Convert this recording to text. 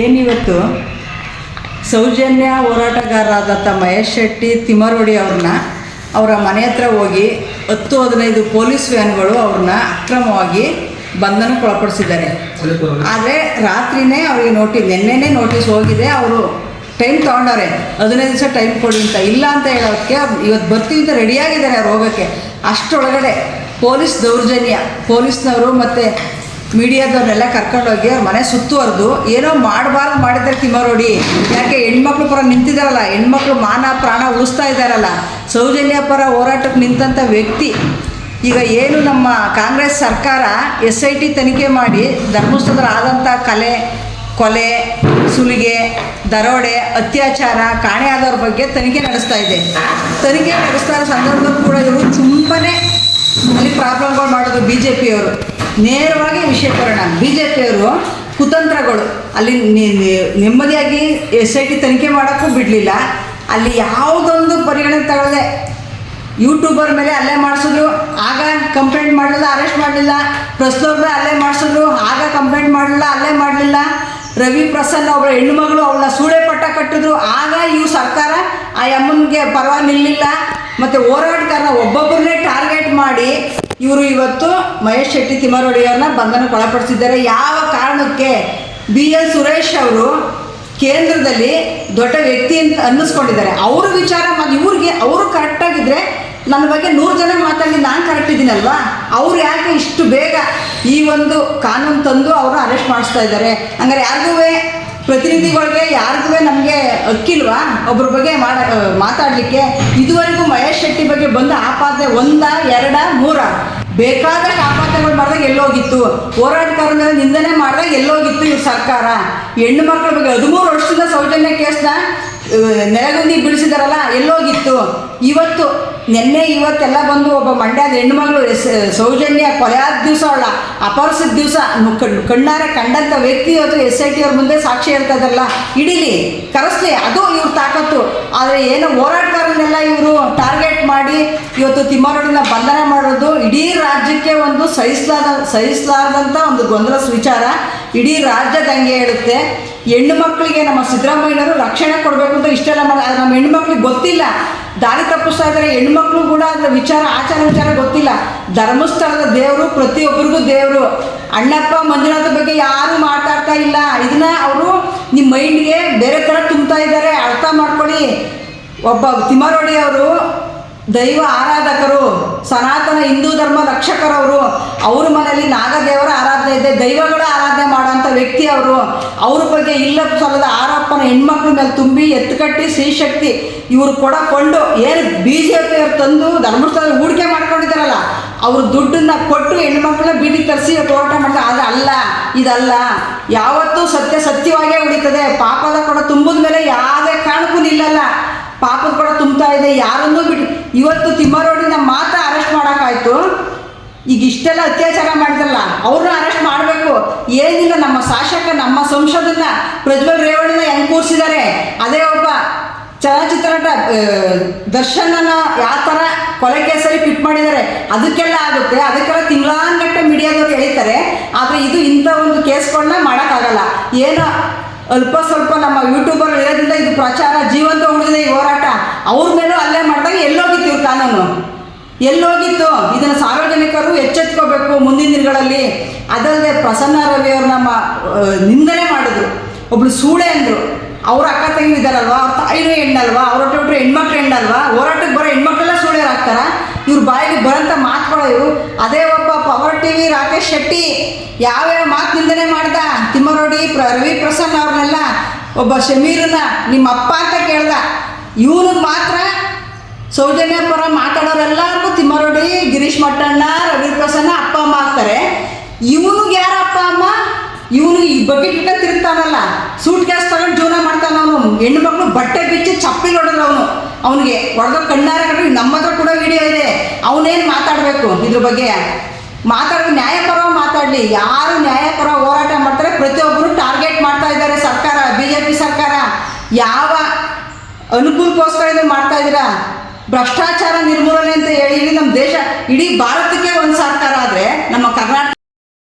ಏನಿವತ್ತು? ಸೌಜನ್ಯ ಹೋರಾಟಗಾರರಾದಂಥ ಮಹೇಶ್ ಶೆಟ್ಟಿ ತಿಮ್ಮರೋಡಿ ಅವ್ರನ್ನ ಅವರ ಮನೆ ಹತ್ರ ಹೋಗಿ ಹತ್ತು ಹದಿನೈದು ಪೊಲೀಸ್ ವ್ಯಾನ್ಗಳು ಅವ್ರನ್ನ ಅಕ್ರಮವಾಗಿ ಬಂಧನಕ್ಕೆ ಒಳಪಡಿಸಿದ್ದಾರೆ ಆದರೆ ರಾತ್ರಿನೇ ಅವರಿಗೆ ನೋಟಿಸ್ ನಿನ್ನೆನೇ ನೋಟಿಸ್ ಹೋಗಿದೆ, ಅವರು ಟೈಮ್ ತೊಗೊಂಡವ್ರೆ, ಹದಿನೈದು ದಿವಸ ಟೈಮ್ ಕೊಡಿ ಅಂತ, ಇಲ್ಲ ಅಂತ ಹೇಳೋಕ್ಕೆ ಇವತ್ತು ಬರ್ತೀವಿ ಅಂತ ರೆಡಿಯಾಗಿದ್ದಾರೆ ಅವ್ರು ಹೋಗೋಕ್ಕೆ ಅಷ್ಟರೊಳಗಡೆ ಪೊಲೀಸ್ ದೌರ್ಜನ್ಯ, ಪೊಲೀಸ್ನವರು ಮತ್ತು ಮೀಡಿಯಾದವ್ರನ್ನೆಲ್ಲ ಕರ್ಕೊಂಡೋಗಿ ಅವ್ರ ಮನೆ ಸುತ್ತುವರೆದು, ಏನೋ ಮಾಡಬಾರ್ದು ಮಾಡಿದ್ದಾರೆ ತಿಮ್ಮರೋಡಿ ಯಾಕೆ ಹೆಣ್ಮಕ್ಳು ಪರ ನಿಂತಿದ್ದಾರಲ್ಲ ಹೆಣ್ಮಕ್ಳು ಮಾನ ಪ್ರಾಣ ಉಳಿಸ್ತಾ ಇದ್ದಾರಲ್ಲ ಸೌಜನ್ಯ ಪರ ಹೋರಾಟಕ್ಕೆ ನಿಂತಂಥ ವ್ಯಕ್ತಿ. ಈಗ ಏನು ನಮ್ಮ ಕಾಂಗ್ರೆಸ್ ಸರ್ಕಾರ ಎಸ್ ಐ ಟಿ ತನಿಖೆ ಮಾಡಿ ಧರ್ಮಸ್ಥಳದಲ್ಲಿ ಆದಂಥ ಕಲೆ, ಕೊಲೆ, ಸುಲಿಗೆ, ದರೋಡೆ, ಅತ್ಯಾಚಾರ ಕಾಣೆಯಾದವ್ರ ಬಗ್ಗೆ ತನಿಖೆ ನಡೆಸ್ತಾ ಇದೆ. ತನಿಖೆ ನಡೆಸ್ತಾ ಇರೋ ಸಂದರ್ಭದಲ್ಲಿ ಕೂಡ ಇವರು ತುಂಬನೇ ಅಲ್ಲಿ ಪ್ರಾಬ್ಲಮ್ಗಳು ಮಾಡೋದು ಬಿ ಜೆ ಪಿಯವರು ನೇರವಾಗಿ ವಿಷಯ ಬರೋಣ ಬಿ ಜೆ ಪಿಯವರು ಕುತಂತ್ರಗಳು ಅಲ್ಲಿ ನೆಮ್ಮದಿಯಾಗಿ ಎಸ್ ಐ ಟಿ ತನಿಖೆ ಮಾಡೋಕ್ಕೂ ಬಿಡಲಿಲ್ಲ. ಅಲ್ಲಿ ಯಾವುದೊಂದು ಪರಿಗಣನೆ ತಗೊಳ್ಳದೆ ಯೂಟ್ಯೂಬರ್ ಮೇಲೆ ಅಲ್ಲೇ ಮಾಡಿಸಿದ್ರು. ಆಗ ಕಂಪ್ಲೇಂಟ್ ಮಾಡಲಿಲ್ಲ, ಅರೆಸ್ಟ್ ಮಾಡಲಿಲ್ಲ. ಪ್ರಸ್ತೋರ್ ಅಲ್ಲೇ ಮಾಡಿಸಿದ್ರು. ಆಗ ಕಂಪ್ಲೇಂಟ್ ಮಾಡಲಿಲ್ಲ ಅಲ್ಲೇ ಮಾಡಲಿಲ್ಲ. ರವಿ ಪ್ರಸನ್ನ ಹೆಣ್ಣು ಹೆಣ್ಣುಮಗಳು ಅವಳ ಸೂಳೆ ಪಟ್ಟ ಕಟ್ಟಿದ್ರು. ಆಗ ಇವು ಸರ್ಕಾರ ಆ ಅಮ್ಮನಿಗೆ ಪರವಾಗಿ ನಿಲ್ಲಿಲ್ಲ ಮತ್ತು ಹೋರಾಟಗಾರನ ಒಬ್ಬೊಬ್ಬರನ್ನೇ ಟಾರ್ಗೆಟ್ ಮಾಡಿ ಇವರು ಇವತ್ತು ಮಹೇಶ್ ಶೆಟ್ಟಿ ತಿಮ್ಮರೊಡೆಯವ್ರನ್ನ ಬಂಧನಕ್ಕೆ ಒಳಪಡಿಸಿದ್ದಾರೆ ಯಾವ ಕಾರಣಕ್ಕೆ ಬಿ ಎಲ್ ಸುರೇಶ್ ಅವರು ಕೇಂದ್ರದಲ್ಲಿ ದೊಡ್ಡ ವ್ಯಕ್ತಿ ಅಂತ ಅನ್ನಿಸ್ಕೊಂಡಿದ್ದಾರೆ. ಅವ್ರ ವಿಚಾರ ಮತ್ತು ಇವ್ರಿಗೆ ಅವರು ಆಗಿದ್ರೆ ನನ್ನ ಬಗ್ಗೆ ನೂರು ಜನ ಮಾತಾಡಿ ನಾನು ಕರೆಕ್ಟ್ ಇದ್ದೀನಲ್ವಾ ಅವ್ರು ಯಾಕೆ ಇಷ್ಟು ಬೇಗ ಈ ಒಂದು ಕಾನೂನು ತಂದು ಅವರು ಅರೆಸ್ಟ್ ಮಾಡಿಸ್ತಾ ಇದ್ದಾರೆ? ಹಂಗಾರೆ ಯಾರಿಗೂ ಪ್ರತಿನಿಧಿಗಳಿಗೆ, ಯಾರಿಗೂ ನಮಗೆ ಅಕ್ಕಿಲ್ವಾ? ಒಬ್ಬರ ಬಗ್ಗೆ ಮಾಡ, ಮಾತಾಡಲಿಕ್ಕೆ ಇದುವರೆಗೂ ಮಹೇಶ್ ಬಂದು ಆಪಾದನೆ ಒಂದ, ಎರಡ, ಮೂರ. ಬೇಕಾದಷ್ಟು ಆಪಾದನೆಗಳು ಮಾಡಿದಾಗ ಎಲ್ಲೋಗಿತ್ತು. ಹೋರಾಟಗಾರರ ಮೇಲೆ ನಿಂದನೆ ಮಾಡಿದಾಗ ಎಲ್ಲೋಗಿತ್ತು ಇವ್ರ ಸರ್ಕಾರ. ಹೆಣ್ಣು ಮಕ್ಕಳ ಬಗ್ಗೆ ಹದಿಮೂರು ವರ್ಷದಿಂದ ಸೌಜನ್ಯ ಕೇಸ್ನ ನೆಲಗುಂದಿ ಬಿಡಿಸಿದಾರಲ್ಲ, ಎಲ್ಲೋಗಿತ್ತು. ಇವತ್ತು, ನಿನ್ನೆ ಇವತ್ತೆಲ್ಲ ಬಂದು ಒಬ್ಬ ಮಂಡ್ಯದ ಹೆಣ್ಣುಮಗಳು ಎಸ್ ಸೌಜನ್ಯ ಕೊಲೆಯಾದ ದಿವಸ ಅವಳ ಅಪಹರಿಸಿದ ದಿವಸ. ಕಣ್ಣಾರೆ ಕಂಡಂಥ ವ್ಯಕ್ತಿ ಇವತ್ತು ಎಸ್ ಐ ಟಿ ಅವ್ರ ಮುಂದೆ ಸಾಕ್ಷಿ ಹೇಳ್ತಾ ಇದ್ದಾರಲ್ಲ, ಹಿಡೀಲಿ, ಕರೆಸ್ಲಿ, ಅದು ಇವ್ರ ತಾಕತ್ತು. ಆದರೆ ಏನೋ ಹೋರಾಟಗಾರನ್ನೆಲ್ಲ ಇವರು ಟಾರ್ಗೆಟ್ ಮಾಡಿ ಇವತ್ತು ತಿಮ್ಮಾರೋಡಿನ ಬಂಧನ ಮಾಡೋದು ಇಡೀ ರಾಜ್ಯಕ್ಕೆ ಒಂದು ಸಹಿಸಲಾದ ಸಹಿಸಲಾರದಂಥ ಒಂದು ಗೊಂದಲ ವಿಚಾರ. ಇಡೀ ರಾಜ್ಯ ದಂಗೆ ಹೇಳುತ್ತೆ. ಹೆಣ್ಣು ಮಕ್ಕಳಿಗೆ ನಮ್ಮ ಸಿದ್ದರಾಮಯ್ಯನವರು ರಕ್ಷಣೆ ಕೊಡಬೇಕು ಅಂತ ಇಷ್ಟೆಲ್ಲ ಮಾಡಿ ನಮ್ಮ ಹೆಣ್ಣು ಮಕ್ಕಳಿಗೆ ಗೊತ್ತಿಲ್ಲ. ದಾರಿ ತಪ್ಪಿಸ್ತಾ ಇದ್ದಾರೆ. ಹೆಣ್ಮಕ್ಳು ಕೂಡ ಅದರ ವಿಚಾರ, ಆಚಾರ, ವಿಚಾರ ಗೊತ್ತಿಲ್ಲ. ಧರ್ಮಸ್ಥಳದ ದೇವರು, ಪ್ರತಿಯೊಬ್ಬರಿಗೂ ದೇವರು. ಅಣ್ಣಪ್ಪ ಮಂಜುನಾಥ ಬಗ್ಗೆ ಯಾರು ಮಾತಾಡ್ತಾ ಇಲ್ಲ. ಇದನ್ನ ಅವರು ನಿಮ್ಮ ಮೈಂಡ್ಗೆ ಬೇರೆ ಥರ ತುಂಬ್ತಾ ಇದ್ದಾರೆ. ಅರ್ಥ ಮಾಡ್ಕೊಳ್ಳಿ. ಒಬ್ಬ ತಿಮ್ಮರೋಡಿ ಅವರು ದೈವ ಆರಾಧಕರು, ಸನಾತನ ಹಿಂದೂ ಧರ್ಮ ರಕ್ಷಕರವರು, ಅವ್ರ ಮನೆಯಲ್ಲಿ ನಾಗದೇವರ ಆರಾಧನೆ ಇದೆ, ದೈವಗಳ ಆರಾಧನೆ ಮಾಡೋಂಥ ವ್ಯಕ್ತಿ ಅವರು, ಅವ್ರ ಬಗ್ಗೆ ಇಲ್ಲ ಸಲದ ಆರೋಪನ ಹೆಣ್ಮಕ್ಳ ಮೇಲೆ ತುಂಬಿ ಎತ್ತುಕಟ್ಟಿ ಶ್ರೀಶಕ್ತಿ ಇವರು ಕೊಡ ಕೊಂಡು ಏನು ಬಿ ಜೆ ಪಿಯವ್ರು ತಂದು ಧರ್ಮಸ್ಥಳ ಹೂಡಿಕೆ ಮಾಡ್ಕೊಂಡಿದ್ದಾರಲ್ಲ, ಅವ್ರ ದುಡ್ಡನ್ನ ಕೊಟ್ಟು ಹೆಣ್ಮಕ್ಳನ್ನ ಬೀದಿ ತರಿಸಿ ಹೋರಾಟ ಮಾಡ್ತಾರೆ ಆದರೆ ಅಲ್ಲ, ಇದಲ್ಲ. ಯಾವತ್ತೂ ಸತ್ಯ ಸತ್ಯವಾಗೇ ಉಳಿತದೆ. ಪಾಪದ ಕೊಡ ತುಂಬಿದ ಮೇಲೆ ಯಾವುದೇ ಕಾರಣಕ್ಕೂ ನಿಲ್ಲಲ್ಲ. ಪಾಪದ ಕೂಡ ತುಂಬ್ತಾ ಇದೆ ಯಾರನ್ನೂ ಬಿಡಿ. ಇವತ್ತು ತಿಮ್ಮರೋಡಿನ ಮಾತ್ರ ಅರೆಸ್ಟ್ ಮಾಡೋಕ್ಕಾಯ್ತು. ಈಗ ಇಷ್ಟೆಲ್ಲ ಅತ್ಯಾಚಾರ ಮಾಡಿದ್ರಲ್ಲ, ಅವ್ರನ್ನ ಅರೆಸ್ಟ್ ಮಾಡಬೇಕು. ಏನಿಲ್ಲ, ನಮ್ಮ ಶಾಸಕ, ನಮ್ಮ ಸಂಸದನ್ನ ಪ್ರಜ್ವಲ್ ರೇವಣ್ಣನ ಹೆಂಗ್ ಕೂರಿಸಿದ್ದಾರೆ? ಅದೇ ಒಬ್ಬ ಚಲನಚಿತ್ರ ನಟ ದರ್ಶನನ ಯಾವ ಥರ ಕೊಲೆ ಕೇಸಲ್ಲಿ ಫಿಟ್ ಮಾಡಿದ್ದಾರೆ, ಅದಕ್ಕೆಲ್ಲ ಆಗುತ್ತೆ. ಅದಕ್ಕೆಲ್ಲ ತಿಂಗಳಾನ್ಗಟ್ಟೆ ಮೀಡಿಯಾದವ್ರು ಹೇಳ್ತಾರೆ ಆದರೆ ಇದು ಇಂಥ ಒಂದು ಕೇಸ್ಗಳನ್ನ ಮಾಡೋಕ್ಕಾಗಲ್ಲ. ಏನೋ ಅಲ್ಪ ಸ್ವಲ್ಪ ನಮ್ಮ ಯೂಟ್ಯೂಬರ್ ಇರೋದ್ರಿಂದ ಇದು ಪ್ರಚಾರ ಜೀವಂತ ಉಳಿದಿದೆ ಈ ಹೋರಾಟ. ಅವ್ರ ಮೇಲೂ ಅಲ್ಲೇ ಮಾಡಿದಾಗ ಎಲ್ಲೋಗಿತ್ತು ಇವ್ರ ಕಾನೂನು. ಎಲ್ಲೋಗಿತ್ತು. ಇದನ್ನು ಸಾರ್ವಜನಿಕರು ಎಚ್ಚೆತ್ಕೋಬೇಕು ಮುಂದಿನ ದಿನಗಳಲ್ಲಿ. ಅದಲ್ಲದೆ ಪ್ರಸನ್ನ ರವಿ ಅವ್ರು ನಮ್ಮ ನಿಂದನೆ ಮಾಡಿದ್ರು. ಒಬ್ಳು ಸೂಳೆ ಅಂದರು. ಅವ್ರ ಅಕ್ಕ ತಂಗಿ ಇದ್ದಾರಲ್ವಾ? ಅವ್ರ ತಾಯಿನೂ ಹೆಣ್ಣಲ್ವಾ? ಅವ್ರ ಬಿಟ್ಟರೆ ಹೆಣ್ಮಕ್ಳು ಹೆಣ್ಣಲ್ವಾ? ಹೋರಾಟಕ್ಕೆ ಬರೋ ಹೆಣ್ಮಕ್ಳೆಲ್ಲ ಸೂಳೆಯರು ಆಗ್ತಾರ ಇವ್ರ ಬಾಯಿಗೆ ಬರೋಂಥ ಮಾತುಗಳು ಇವು. ಅದೇ ಒಬ್ಬ power T V Rakesh Shetty. ಯಾವ್ಯಾವ ಮಾತು ನಿಂದನೆ ಮಾಡ್ದ? ತಿಮ್ಮರೋಡಿ, ಪ್ರ ರವಿ ಪ್ರಸನ್ನ ಅವ್ರನ್ನೆಲ್ಲ ಒಬ್ಬ ಶಮೀರನ್ನ ನಿಮ್ಮ ಅಪ್ಪ ಅಂತ ಕೇಳ್ದ. ಇವನು ಮಾತ್ರ ಸೌಜನ್ಯ ಪರ ಮಾತಾಡೋರೆಲ್ಲರಿಗೂ ತಿಮ್ಮರೋಡಿ, ಗಿರೀಶ್ ಮಟ್ಟಣ್ಣ, ರವಿ ಪ್ರಸನ್ನ ಅಪ್ಪ ಅಮ್ಮ ಆಗ್ತಾರೆ. ಇವನಿಗೆ ಯಾರ ಅಪ್ಪ ಅಮ್ಮ? ಇವನು ಈ ಬಕೆಟ್ ಇಟ್ಟ ತಿರುಗ್ತಾನಲ್ಲ, ಸೂಟ್ ಗ್ಯಾಸ್ ತಗೊಂಡು ಜೀವನ ಮಾಡ್ತಾನ ಅವನು. ಹೆಣ್ಣು ಮಕ್ಕಳು ಬಟ್ಟೆ ಬಿಚ್ಚಿ ಚಪ್ಪಿ ಹೊಡೆದ್ರು ಅವನು. ಅವನಿಗೆ ಹೊಡೆದ ಕಣ್ಣಾರ ನಮ್ಮ ಹತ್ರ ಕೂಡ ವಿಡಿಯೋ ಇದೆ. ಅವನೇನು ಮಾತಾಡಬೇಕು ಇದ್ರ ಬಗ್ಗೆ? ಮಾತಾಡೋ ನ್ಯಾಯಪರ ಮಾತಾಡಲಿ. ಯಾರು ನ್ಯಾಯಪರ ಹೋರಾಟ ಮಾಡ್ತಾರೆ, ಪ್ರತಿಯೊಬ್ಬರು ಟಾರ್ಗೆಟ್ ಮಾಡ್ತಾ ಇದ್ದಾರೆ ಸರ್ಕಾರ ಬಿ ಜೆ ಪಿ ಸರ್ಕಾರ. ಯಾವ ಅನುಕೂಲಕ್ಕೋಸ್ಕರ ಇದನ್ನು ಮಾಡ್ತಾ ಇದ್ದೀರಾ? ಭ್ರಷ್ಟಾಚಾರ ನಿರ್ಮೂಲನೆ ಅಂತ ಹೇಳಿ ನಮ್ಮ ದೇಶ, ಇಡೀ ಭಾರತಕ್ಕೆ ಒಂದು ಸರ್ಕಾರ ಆದರೆ, ನಮ್ಮ ಕರ್ನಾಟಕ